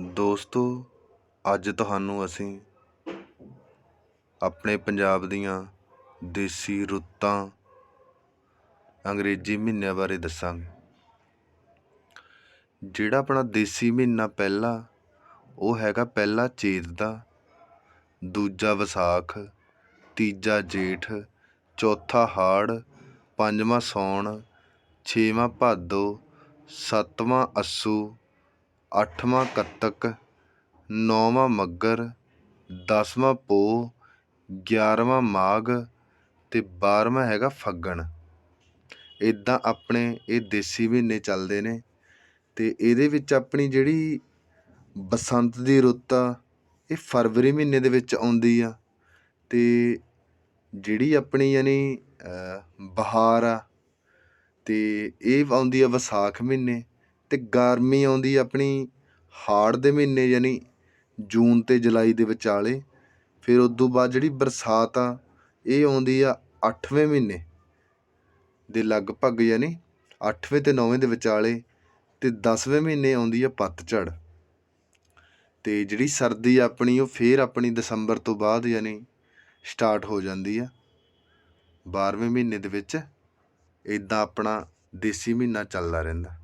ਦੋਸਤੋ, ਅੱਜ ਤੁਹਾਨੂੰ ਅਸੀਂ ਆਪਣੇ ਪੰਜਾਬ ਦੀਆਂ ਦੇਸੀ ਰੁੱਤਾਂ ਅੰਗਰੇਜ਼ੀ ਮਹੀਨਿਆਂ ਬਾਰੇ ਦੱਸਾਂਗੇ। ਜਿਹੜਾ ਆਪਣਾ ਦੇਸੀ ਮਹੀਨਾ ਪਹਿਲਾ, ਉਹ ਹੈਗਾ ਪਹਿਲਾ ਚੇਤ ਦਾ, ਦੂਜਾ ਵਿਸਾਖ, ਤੀਜਾ ਜੇਠ, ਚੌਥਾ ਹਾੜ, ਪੰਜਵਾਂ ਸੌਣ, ਛੇਵਾਂ ਭਾਦੋ, ਸੱਤਵਾਂ ਅੱਸੂ ਅੱਠਵਾਂ ਕੱਤਕ, ਨੌਵਾਂ ਮੱਗਰ, ਦਸਵਾਂ ਪੋਹ, ਗਿਆਰਵਾਂ ਮਾਘ ਅਤੇ 12ਵਾਂ ਹੈਗਾ ਫੱਗਣ। ਇੱਦਾਂ ਆਪਣੇ ਇਹ ਦੇਸੀ ਮਹੀਨੇ ਚੱਲਦੇ ਨੇ ਅਤੇ ਇਹਦੇ ਵਿੱਚ ਆਪਣੀ ਜਿਹੜੀ ਬਸੰਤ ਦੀ ਰੁੱਤ ਆ, ਇਹ ਫਰਵਰੀ ਮਹੀਨੇ ਦੇ ਵਿੱਚ ਆਉਂਦੀ ਆ ਅਤੇ ਜਿਹੜੀ ਆਪਣੀ ਯਾਨੀ ਬਹਾਰ ਆ ਅਤੇ ਇਹ ਆਉਂਦੀ ਆ ਵਿਸਾਖ ਮਹੀਨੇ ਅਤੇ ਗਰਮੀ ਆਉਂਦੀ ਆਪਣੀ ਹਾੜ ਦੇ ਮਹੀਨੇ ਯਾਨੀ ਜੂਨ ਅਤੇ ਜੁਲਾਈ ਦੇ ਵਿਚਾਲੇ, ਫਿਰ ਉਸ ਤੋਂ ਬਾਅਦ ਜਿਹੜੀ ਬਰਸਾਤ ਆ, ਇਹ ਆਉਂਦੀ ਆ ਅੱਠਵੇਂ ਮਹੀਨੇ ਦੇ ਲਗਭਗ ਯਾਨੀ ਅੱਠਵੇਂ ਅਤੇ ਨੌਵੇਂ ਦੇ ਵਿਚਾਲੇ ਅਤੇ ਦਸਵੇਂ ਮਹੀਨੇ ਆਉਂਦੀ ਆ ਪੱਤਝੜ ਅਤੇ ਜਿਹੜੀ ਸਰਦੀ ਆਪਣੀ, ਉਹ ਫਿਰ ਆਪਣੀ ਦਸੰਬਰ ਤੋਂ ਬਾਅਦ ਯਾਨੀ ਸਟਾਰਟ ਹੋ ਜਾਂਦੀ ਆ। 12ਵੇਂ ਮਹੀਨੇ ਦੇ ਵਿੱਚ ਇੱਦਾਂ ਆਪਣਾ ਦੇਸੀ ਮਹੀਨਾ ਚੱਲਦਾ ਰਹਿੰਦਾ।